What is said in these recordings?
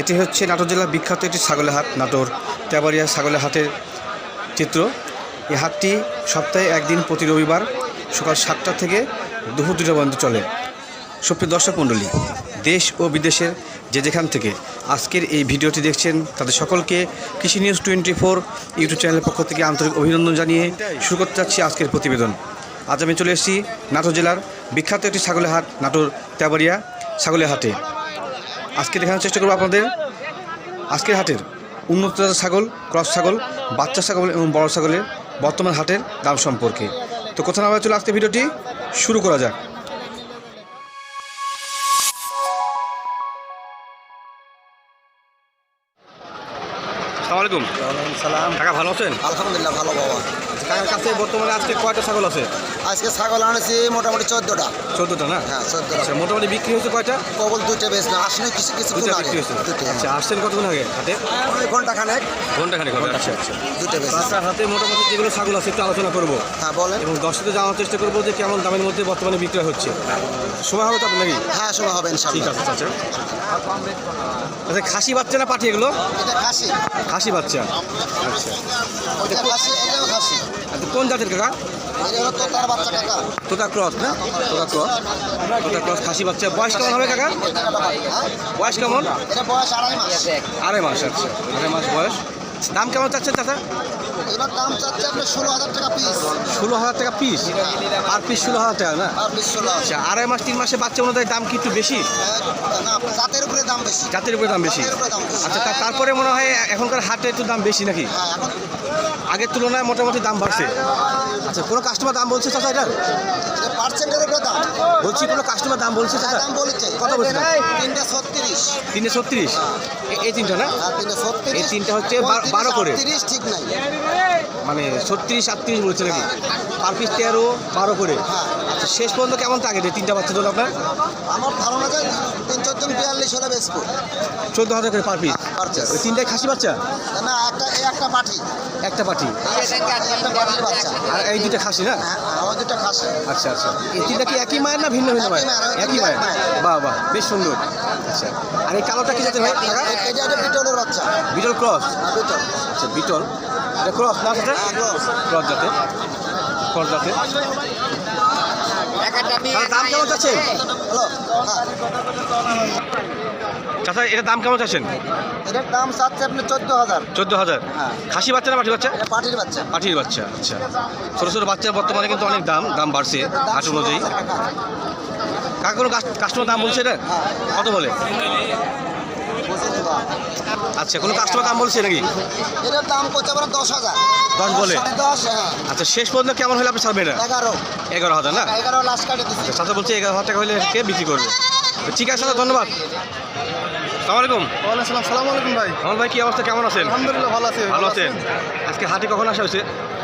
এটি হচ্ছে নাটোর জেলার বিখ্যাত একটি ছাগলের হাট, নাটোর তেবাড়িয়া ছাগলের হাটের চিত্র। এই হাটটি সপ্তাহে একদিন প্রতি রবিবার সকাল সাতটা থেকে দুপুর দুটো পর্যন্ত চলে। সুপ্রিয় দর্শক মণ্ডলী, দেশ ও বিদেশের যে যেখান থেকে আজকের এই ভিডিওটি দেখছেন, তাদের সকলকে কৃষি নিউজ টোয়েন্টি ফোর ইউটিউব চ্যানেলের পক্ষ থেকে আন্তরিক অভিনন্দন জানিয়ে শুরু করতে যাচ্ছি আজকের প্রতিবেদন। আজ আমি চলে এসেছি নাটোর জেলার বিখ্যাত একটি ছাগলের হাট, নাটোর তেবাড়িয়া ছাগলের হাটে। আজকে দেখানোর চেষ্টা করব আপনাদের। আজকের হাটের উন্নত জাতের ছাগল ক্রস ছাগল, বাচ্চা ছাগল এবং বড় ছাগলের বর্তমান হাটের দাম সম্পর্কে। তো কোথাও না চলে আজকে ভিডিওটি শুরু করা যাক। আসসালামু আলাইকুম। সালাম। কাকা ভালো আছেন? আলহামদুলিল্লাহ ভালো বাবা। কাকার কাছে বর্তমানে আজকে কয়টা ছাগল আছে? আজকে ছাগল আনেছি মোটামুটি চোদ্দোটা। চোদ্দোটা না? হ্যাঁ চোদ্দোটা। আচ্ছা মোটামুটি বিক্রি হয়েছে কয়টা? কবল দুইটা বেশ না আসলে কিছু কিছু আচ্ছা আসছেন কতক্ষণ আগে হাটে? ঘণ্টা খানেক। ঘণ্টা খানিক হবে আচ্ছা। আচ্ছা আপনার হাতে মোটামুটি যেগুলো ছাগল আছে একটু আলোচনা করব। হ্যাঁ বলেন। এবং দর্শকদের জানার চেষ্টা করব যে কেমন দামের মধ্যে বর্তমানে বিক্রয় হচ্ছে। সময় হবে তো আপনার নাকি? হ্যাঁ সময় হবে ঠিক আছে আচ্ছা। আচ্ছা খাসি বাচ্চা না পাঠি এগুলো? খাসি। খাসি বাচ্চা। আচ্ছা। ওটা খাসি এটাও খাসি। আচ্ছা কোন জাতের কাকা? তোতা ক্রস না? তোতা ক্রস। তোতা ক্রস খাসি বাচ্চা। বয়স কেমন হবে কাকা? বয়স কেমন? বয়স আড়াই মাস। আড়াই মাস আচ্ছা। আড়াই মাস বয়স। দাম কেমন চাচ্ছেন চাচা? এবার দাম চাচ্ছে আপনার ষোলো হাজার টাকা পিস ষোলো হাজার টাকা পিস আর পিস ষোলো হাজার টাকা না? আর পিস ষোলো আচ্ছা আড়াই মাস তিন মাসে বাচ্চা অনুযায়ী দাম কি একটু বেশি? না জাতের উপরে দাম বেশি। জাতের উপরে দাম বেশি। আচ্ছা তারপরে মনে হয় এখনকার হাটে একটু দাম বেশি নাকি? হ্যাঁ আগের তুলনায় মোটামুটি দাম বাড়ছে। আচ্ছা কোনো কাস্টমার দাম বলছে চাচা এটার? পার্সেন্টের উপরে দাম। বলছি কোনো কাস্টমার দাম বলছে হ্যাঁ চাচা? দাম বলেছে। কত বলছে? তিনটে ছত্রিশ। তিনটে ছত্রিশ। এই তিনটা না? আর এই তিনটা হচ্ছে বারো করে। ঠিক নাই। মানে ছত্রিশ আটত্রিশ বলছে নাকি? পার পিস তেরো বারো করে। হ্যাঁ। শেষ পর্যন্ত কেমন টার্গেট এই তিনটা বাচ্চা ধরুন আপনার? আমার ধারণা যে তিন চারজন বিয়াল্লিশ হলে বেচবো চোদ্দ হাজার করে পার পিস। ওই তিনটাই খাসি বাচ্চা? না একটা এই একটা পাঠি। একটা পাটি একটা পাঠির বাচ্চা আর এই দুইটা খাসি না? হ্যাঁ আমার দুটা খাসি। আচ্ছা আচ্ছা। এই তিনটা কি একই মায়ের না ভিন্ন ভিন্ন মায়ের? একই মায়ের। বাহ বাহ বেশ সুন্দর। আচ্ছা আর এই কালোটা কি জাতের ভাই? এটা বিটলের বাচ্চা। Beetle cross? হ্যাঁ বিটল। আচ্ছা বিটল। এটা ক্রস না হ্যাঁ, ক্রস জাতের। ক্রস জাতের। দাম কেমন চাচ্ছেন? হ্যাঁ। চাচা দাম কেমন চাচ্ছেন? এটার দাম চাচ্ছে আপনি চোদ্দ হাজার। চোদ্দ হাজার? হ্যাঁ। খাসি বাচ্চা না বাচ্চা? পাঠির বাচ্চা। পাঠির বাচ্চা আচ্ছা। ছোটো ছোটো বাচ্চার বর্তমানে কিন্তু অনেক দাম দাম বাড়ছে হাট অনুযায়ী। কাকা কোনো কাস্টমার দাম বলছে এটা? কত বলে। আচ্ছা কোনো কাস্টমার দাম বলছে নাকি? এটার দাম করছে আপনার দশ হাজার। দশ বলে? দশ হ্যাঁ। আচ্ছা শেষ পর্যন্ত কেমন হলে আপনি ছাড়বেন এটা? এগারো। এগারো হাজার না? এগারো লাস্ট কাটে দিচ্ছি সাথে বলছে এগারো হাজার টাকা হলে কে বিক্রি করবে? তো ঠিক আছে দাদা ধন্যবাদ। সালাম আলাইকুম। ওয়ালাইকুম সালাম আলাইকুম ভাই। আমার ভাই কি অবস্থা? কেমন আছেন? আলহামদুলিল্লাহ ভালো আছি। ভালো আছেন। আজকে হাটে কখন আসা হয়েছে?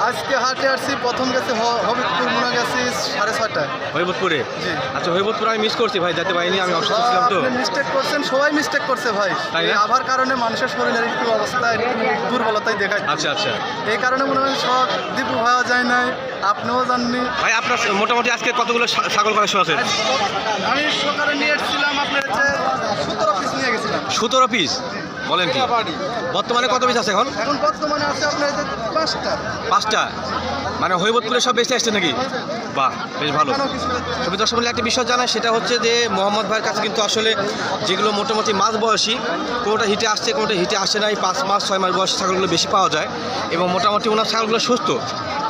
আজকে হাটে আসছি প্রথম গেছে হবিবপুর মনে গেছি সাড়ে ছয়টায়। হরিবোধপুরে জি। আচ্ছা হরিবোধপুর আমি মিস করছি ভাই যাতে পারিনি আমি অসুস্থ ছিলাম তো। মিস্টেক করছেন সবাই মিস্টেক করছে ভাই। তাই না? এই আভার কারণে মানুষের শরীরের একটু অবস্থা একটু দুর্বলতাই দেখায়। আচ্ছা আচ্ছা। এই কারণে মনে হয় সব দীপু ভাইও যায় নাই আপনিও জাননি ভাই আপনার মোটামুটি আজকে কতগুলো ছাগল কালেকশন আছে? আমি সকালে নিয়ে এসেছিলাম আপনার সতেরো পিস নিয়ে গেছিলাম। সতেরো পিস বলেন কি? বর্তমানে কত পিস আছে এখন? এখন বর্তমানে আছে আপনার পাঁচটা। পাঁচটা? মানে হরিবোধপুরে সব বেঁচে আসছে নাকি? বাহ বেশ ভালো। তবে দর্শক মিলে একটা বিষয় জানায় সেটা হচ্ছে যে মোহাম্মদ ভাইয়ের কাছে কিন্তু আসলে যেগুলো মোটামুটি মাঝ বয়সী কোনোটা হিটে আসছে কোনোটা হিটে আসে না এই পাঁচ মাস ছয় মাস বয়সী ছাগলগুলো বেশি পাওয়া যায় এবং মোটামুটি ওনার ছাগলগুলো সুস্থ।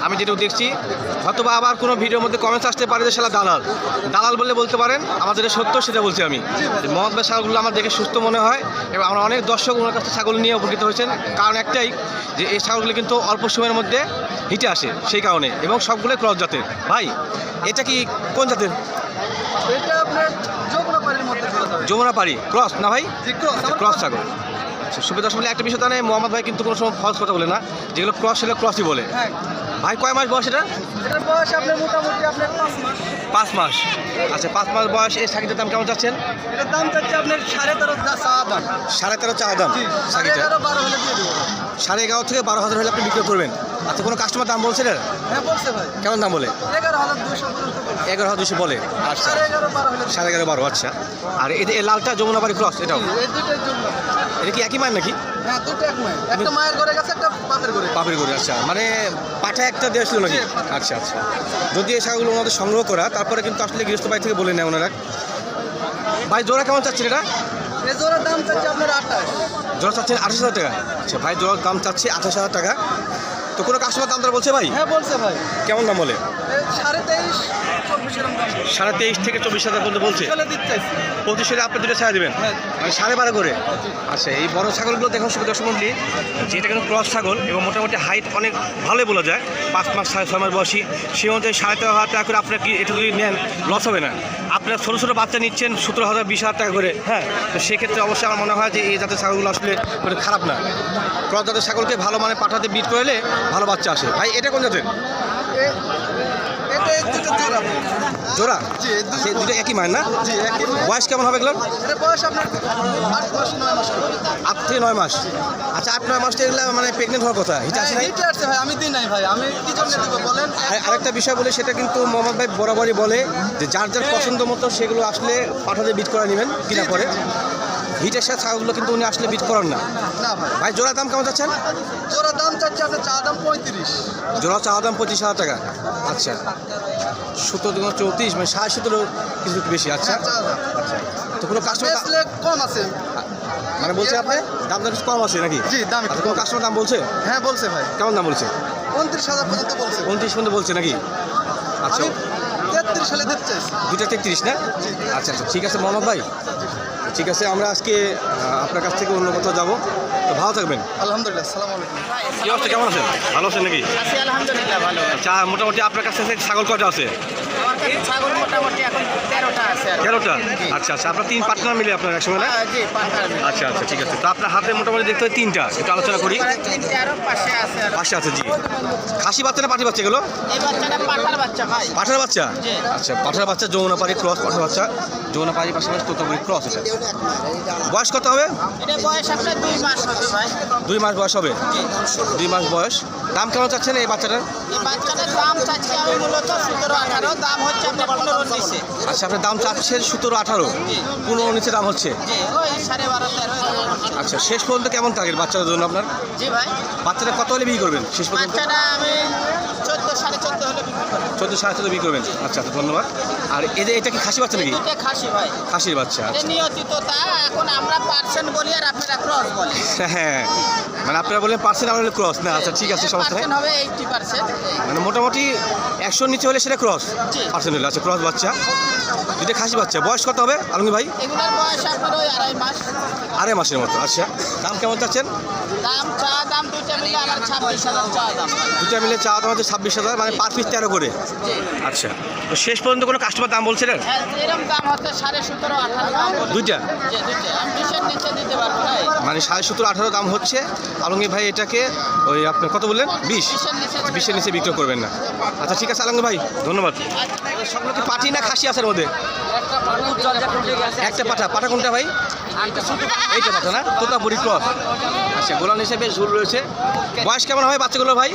আমি যেটা দেখছি হয়তো বা আবার কোনো ভিডিওর মধ্যে কমেন্টস আসতে পারে যে সেটা দালাল। দালাল বলে বলতে পারেন যেটা সত্য সেটা বলছি আমি। মোহাম্মদ ভাই ছাগলগুলো আমার দেখে সুস্থ মনে হয় এবং আমরা অনেক দর্শক ওনার কাছে ছাগল নিয়ে উপকৃত হয়েছেন। কারণ একটাই যে এই ছাগলগুলো কিন্তু অল্প সময়ের মধ্যে হিটে আসে সেই কারণে এবং সবগুলোই ক্রস জাতের। ভাই এটা কি কোন জাতের? এটা আপনার যমুনা পাড়ি ক্রস না ভাই? ক্রস ছাগল। সুবিধা আসলে একটা বিষয় জানে মোহাম্মদ ভাই কিন্তু কোনো সময় ফলস কথা বলে না। যেগুলো ক্রস সেগুলো ক্রসই বলে। হ্যাঁ। ভাই কয় মাস বয়স এটা? এটার বয়স আপনার মোটামুটি আপনার পাঁচ মাস। পাঁচ মাস। আচ্ছা পাঁচ মাস বয়স এই শাড়িটার দাম কেমন যাচ্ছেন এটার দাম চাচ্ছে আপনার সাড়ে তেরো চা দাম। সাড়ে তেরো চা দাম। সাড়ে এগারো বারো হলে দিয়ে দেবো। সাড়ে এগারো থেকে বারো হাজার হলে আপনি বিক্রি করবেন। আচ্ছা কোনো কাস্টমার দাম বলছে না হ্যাঁ বলছে ভাই। কেমন দাম বলে? এগারো হাজার দুশো এগারো হাজার দুশো বলে। আচ্ছা। সাড়ে এগারো বারো আচ্ছা। আর এই এই লালটা যমুনাবাড়ি ক্রস এটাও? এটা কি একই মায়ের নাকি? হ্যাঁ দুটো এক মায়ের। একটা মায়ের ঘরে গেছে একটা বাপের ঘরে পাপের করে আচ্ছা। মানে পাঠা একটা দেওয়া ছিল নাকি? আচ্ছা আচ্ছা। যদি এই ছাগলগুলো ওনাদের সংগ্রহ করা তারপরে কিন্তু আসলে গৃহস্থ বাড়ি থেকে বলে নেয় ওনারা। ভাই জোড়া কেমন চাচ্ছেন এটা? জোড়ার দাম চাচ্ছে আপনার আঠাশ। জোড়া চাচ্ছেন আঠাশ হাজার টাকা। আচ্ছা ভাই জোড়ার দাম চাচ্ছে আঠাশ হাজার টাকা। তো কোনো কাস্টমার দাম তারা বলছে ভাই? হ্যাঁ বলছে ভাই। কেমন দাম বলে? সাড়ে তেইশ থেকে চব্বিশ হাজার পর্যন্ত বলছে? পঁচিশে আপনি দুটো ছাড়া দেবেন? হ্যাঁ। মানে সাড়ে বারো করে? আচ্ছা এই বড় ছাগলগুলো দেখুন শুধু দর্শক মন্ডলী যেটা কিন্তু ক্রস ছাগল এবং মোটামুটি হাইট অনেক ভালোই বলা যায়। পাঁচ মাস সাড়ে ছয় মাস বয়সী। সেই অনুযায়ী সাড়ে তেরো হাজার টাকা করে আপনার কি এটা যদি নেন লস হবে না। আপনার ছোটো ছোটো বাচ্চা নিচ্ছেন সতেরো হাজার বিশ হাজার টাকা করে হ্যাঁ? তো সেক্ষেত্রে অবশ্যই আমার মনে হয় যে এই জাতের ছাগলগুলো আসলে ওটা খারাপ না। ক্রস জাতের ছাগলকে ভালো মানে পাঠাতে বিট করলে ভালো বাচ্চা আসে। ভাই এটা কোন জাতের? দুটো জোড়া জোড়া? জি দুটো একই মায়ের না? জি একই বয়স কেমন হবে এগুলো এটা বয়স আপনার আট মাস নয় মাস আট থেকে নয় মাস। আচ্ছা আট নয় মাস এগুলো মানে প্রেগনেন্ট হওয়ার কথা। আসে নাই? হিটে আসছে ভাই আমি দিই নাই ভাই। আমি কি জন্য দিব বলেন? আরেকটা বিষয় বলে সেটা কিন্তু মোহাম্মদ ভাই বরাবরই বলে যে যার যার পছন্দ মতো সেগুলো আসলে পাঠাতে বিট করে নেবেন কিনা পরে। হিটের সাথে ছাগলগুলো কিন্তু উনি আসলে বিট করেন না। ভাই। জোড়া দাম কেমন যাচ্ছেন জোড়া দাম চাচ্ছে আপনার চা দাম পঁয়ত্রিশ। জোড়া চা দাম পঁচিশ হাজার টাকা। আচ্ছা। সতেরো দুগুণ চৌত্রিশ মানে সাড়ে সতেরো কিছু বেশি আচ্ছা। চা তো কোনো কাস্টমার কম আছে। মানে বলছে আপনি দাম দাম কিছু কম আছে নাকি? জি দাম আচ্ছা কোনো কাস্টমার দাম বলছে? হ্যাঁ বলছে ভাই। কেমন দাম বলছে? উনত্রিশ হাজার পর্যন্ত বলছে। উনত্রিশ পর্যন্ত বলছে নাকি? আচ্ছা। তেত্রিশ সালে দিতে চাইছি। দুইটা তেত্রিশ না? আচ্ছা আচ্ছা ঠিক আছে মোহাম্মদ ভাই। ঠিক আছে আমরা আজকে আপনার কাছ থেকে অন্য কোথাও যাব। তো ভালো থাকবেন। আলহামদুলিল্লাহ সালাম আলাইকুম। কি অবস্থা কেমন আছেন? ভালো আছেন নাকি? আলহামদুলিল্লাহ ভালো। আচ্ছা মোটামুটি আপনার কাছ থেকে ছাগল কটা আছে? ছাগল মোটামুটি এখন তেরোটা আছে তেরোটা? আচ্ছা আচ্ছা আপনার তিন পার্টনার মিলে আপনার না? জি আচ্ছা আচ্ছা ঠিক আছে। তো আপনার হাতে মোটামুটি দেখতে হয় তিনটা একটু আলোচনা করি। এবারে পাশে আছে পাশে আছে জি। খাসি বাচ্চা পাঠি বাচ্চা বাচ্চাটা পাঠার বাচ্চা ভাই। পাঠার বাচ্চা? আচ্ছা পাঠার বাচ্চা ক্রস পাঠার বাচ্চা। যৌনাপাড়ি পাশাপাশি তোতাপুরি ক্রস এটা। বয়স কত হবে? এটা বয়স আপনার দুই মাস হবে ভাই। দুই মাস বয়স হবে? দুই মাস বয়স। দাম কেমন চাচ্ছেন এই বাচ্চাটার? এই বাচ্চাটার দাম চাচ্ছি আমি মূলত সতেরো আঠারো। দাম হচ্ছে আচ্ছা আপনার দাম চাচ্ছেন সতেরো আঠারো? পনেরো নিচে দাম হচ্ছে। আচ্ছা শেষ পর্যন্ত কেমন টার্গেট বাচ্চাদের জন্য আপনার? বাচ্চাটা কত হলে বিক্রি করবেন? শেষ পর্যন্ত? চোদ্দ সাড়ে চোদ্দ বিক্রি করবেন। আচ্ছা আচ্ছা ধন্যবাদ। আর এই যে এটা কি খাসি বাচ্চা নাকি? খাসি ভাই। খাসির বাচ্চা আচ্ছা। এখন আমরা পার্সেন্ট বলি আর আপনারা ক্রস বলি। হ্যাঁ মানে আপনারা বললেন পার্সেন্ট আমরা ক্রস না আচ্ছা ঠিক আছে সমস্যা মানে মোটামুটি একশোর নিচে হলে সেটা ক্রস পার্সেন্ট আচ্ছা ক্রস বাচ্চা। দুটো খাসি বাচ্চা। বয়স কত হবে আলমগীর ভাই? আড়াই মাসের মতো আচ্ছা। দাম কেমন চাচ্ছেন? দুটা মিলে চা দাম। হচ্ছে ছাব্বিশ হাজার মানে পার পিস তেরো করে। আচ্ছা। তো শেষ পর্যন্ত কোনো কাস্টমার দাম বলছিলেন? হ্যাঁ। দুইটা। মানে সাড়ে সতেরো আঠারো দাম হচ্ছে। আলমগীর ভাই এটাকে ওই আপনার কত বললেন? বিশ? বিশের নিচে দিতে বিশের নিচে বিক্রি করবেন না। আচ্ছা ঠিক আছে আলমগীর ভাই ধন্যবাদ। সবগুলো কি পাঠি না খাসি আছে মধ্যে? একটা পাঠা। পাঠা কোনটা ভাই? এইটা পাঠা না? তোতাপুরি ক্রস। আচ্ছা গোলাম হিসেবে ঝুল রয়েছে। বয়স কেমন হয় বাচ্চাগুলো ভাই?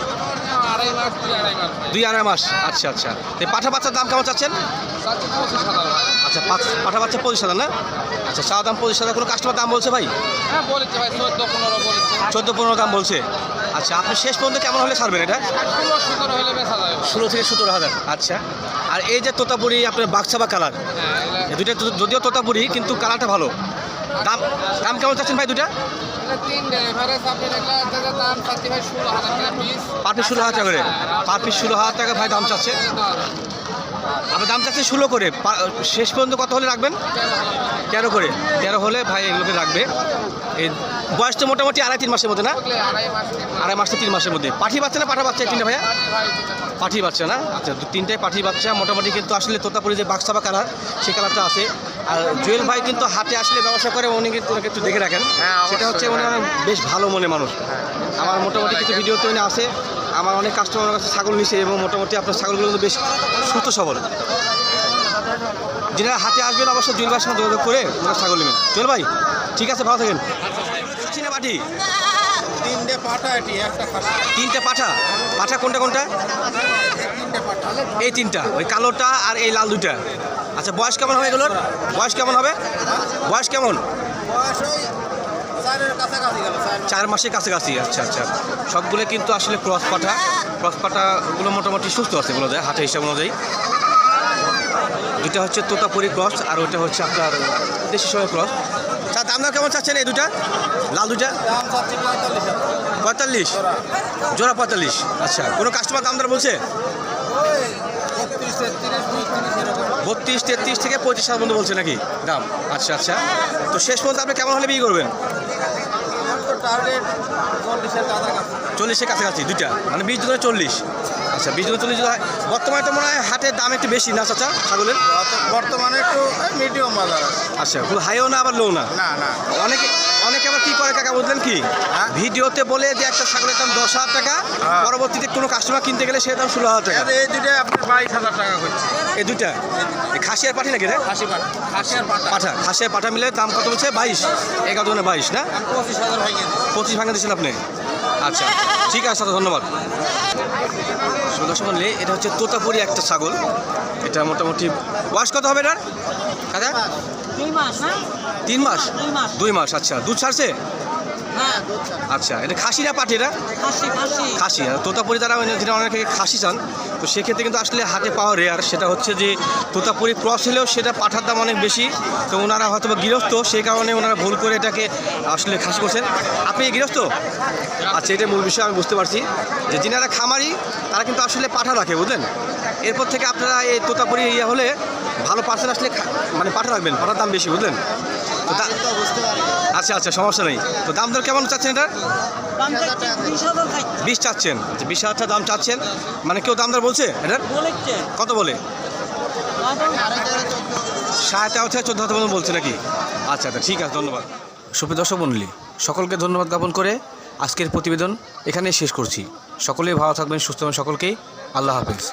দুই আড়াই মাস। আচ্ছা আচ্ছা। তো পাঠা বাচ্চার দাম কেমন চাচ্ছেন? আচ্ছা পাঠা বাচ্চা পঁচিশ হাজার না? আচ্ছা সাদা দাম পঁচিশ হাজার। কোনো কাস্টমার দাম বলছে ভাই? হ্যাঁ চোদ্দ পনেরো দাম বলছে। আচ্ছা আপনি শেষ পর্যন্ত কেমন হলে ছাড়বেন এটা? ষোলো থেকে সতেরো হাজার। আচ্ছা আর এই যে তোতাপুরি আপনার বাক্সা বা কালার দুইটা যদিও তোতাপুরি কিন্তু কালারটা ভালো। দাম দাম কেমন চাচ্ছেন ভাই দুটা পার পিস ষোলো হাজার টাকা করে। পার পিস ষোলো হাজার টাকা ভাই দাম চাচ্ছে। আপনি দাম চাচ্ছি ষোলো করে। শেষ পর্যন্ত কত হলে রাখবেন? তেরো করে। তেরো হলে ভাই এগুলোকে রাখবে। এই বয়স তো মোটামুটি আড়াই তিন মাসের মধ্যে না? আড়াই মাস তিন মাসের মধ্যে। পাঠিয়ে বাচ্চা না পাঠা বাচ্চা তিনটা ভাইয়া? পাঠিয়ে বাচ্চা না? আচ্ছা তিনটাই পাঠি বাচ্চা। মোটামুটি কিন্তু আসলে তোতাপুরি যে বাক্সা বা কালার সেই কালারটা আছে। আর জুয়েল ভাই কিন্তু হাতে আসলে ব্যবসা করে উনি কিন্তু ওনাকে একটু দেখে রাখেন। সেটা হচ্ছে উনি অনেক বেশ ভালো মনে মানুষ। আমার মোটামুটি কিছু ভিডিও তো উনি আসে আমার অনেক কাস্টমার কাছে ছাগল নিছে এবং মোটামুটি আপনার ছাগলগুলো কিন্তু বেশ সুস্থ সবল। যিনারা হাতে আসবেন অবশ্যই জুয়েল ভাইয়ের সঙ্গে যোগাযোগ করে ওনারা ছাগল নেবেন। জুয়েল ভাই ঠিক আছে ভালো থাকেন। চিনে পাঠি। তিনটে পাঠা এটি একটা তিনটে পাঠা? পাঠা কোনটা কোনটা? এই তিনটা ওই কালোটা আর এই লাল দুইটা। আচ্ছা বয়স কেমন হবে এগুলোর? বয়স কেমন হবে? বয়স কেমন? চার মাসের কাছাকাছি আচ্ছা আচ্ছা। সবগুলো কিন্তু আসলে ক্রস পাঠা। ক্রস পাঠাগুলো মোটামুটি সুস্থ আছে এগুলো দেয় হাটের হিসাব অনুযায়ী। দুটা হচ্ছে তোতাপুরি ক্রস আর ওইটা হচ্ছে আপনার দেশি সময় ক্রস তা দাম দর কেমন চাচ্ছেন এই দুটা লাল দুটা পঁয়তাল্লিশ। জোড়া পঁয়তাল্লিশ। আচ্ছা কোনো কাস্টমার দাম দর বলছে? বত্রিশ তেত্রিশ থেকে পঁয়ত্রিশ হাজার পর্যন্ত বলছে নাকি? দাম। আচ্ছা আচ্ছা। তো শেষ পর্যন্ত আপনি কেমন হলে বিক্রি করবেন? চল্লিশের কাছাকাছি দুইটা। মানে বিশ দুটো চল্লিশ। আচ্ছা বিশ দুটো চল্লিশ বর্তমানে তো মনে হয় হাটের দাম একটু বেশি না চাচা? ছাগলের? বর্তমানে একটু মিডিয়াম বাজার আচ্ছা খুব হাইও না আবার লো না? না না। অনেকে অনেকে আবার কি করে কাকা বুঝলেন কি? হ্যাঁ? ভিডিওতে বলে যে একটা ছাগলের দাম দশ হাজার টাকা হ্যাঁ। পরবর্তীতে কোনো কাস্টমার কিনতে গেলে সে দাম ষোলো হাজার টাকা। আর এই দুটো আপনার বাইশ হাজার টাকা করছে এই এই খাসি আর পাঠি নাকি রে? খাসি পাঠা খাসি আর পাঠা। মিলে দাম কত বলছে? বাইশ। এগারো দুগুণে বাইশ না? পঁচিশ হাজার ভেঙে পঁচিশ ভাঙা দিয়েছেন আপনি? আচ্ছা ঠিক আছে দাদা ধন্যবাদ। দর্শক মন্ডলী, এটা হচ্ছে তোতাপুরি একটা ছাগল। এটা মোটামুটি বয়স কত হবে এটার? দাদা না তিন মাস? দুই মাস। আচ্ছা। দুধ ছাড়ছে? হ্যাঁ আচ্ছা এটা খাসি না পাঠি এটা? খাসি আর তোতাপুরি তারা অনেকে খাসি চান। তো সেক্ষেত্রে কিন্তু আসলে হাটে পাওয়া রেয়ার সেটা হচ্ছে যে তোতাপুরি ক্রস হলেও সেটা পাঠার দাম অনেক বেশি। তো ওনারা হয়তো বা গৃহস্থ সেই কারণে ওনারা ভুল করে এটাকে আসলে খাসি করছেন। আপনি গৃহস্থ? আচ্ছা এটা মূল বিষয় আমি বুঝতে পারছি। যে যিনারা খামারি তারা কিন্তু আসলে পাঠা রাখে বুঝলেন? এরপর থেকে আপনারা এই তোতাপুরি ইয়ে হলে ভালো পার্সেল আসলে মানে পাঠা রাখবেন পাঠার দাম বেশি বুঝলেন? তো আচ্ছা আচ্ছা সমস্যা নেই। তো দাম দর কেমন চাচ্ছেন এটার দাম বিশ চাচ্ছেন। আচ্ছা বিশ হাজার দাম চাচ্ছেন। মানে কেউ দাম দর বলছে এটার কত বলে? সাড়ে তেরো থেকে চোদ্দ হাজার পর্যন্ত বলছে নাকি? আচ্ছা আচ্ছা ঠিক আছে ধন্যবাদ। সুপ্রিয় দর্শক মণ্ডলী সকলকে ধন্যবাদ জ্ঞাপন করে আজকের প্রতিবেদন এখানেই শেষ করছি। সকলেই ভালো থাকবেন সুস্থ থাকবেন সকলকেই। আল্লাহ হাফেজ।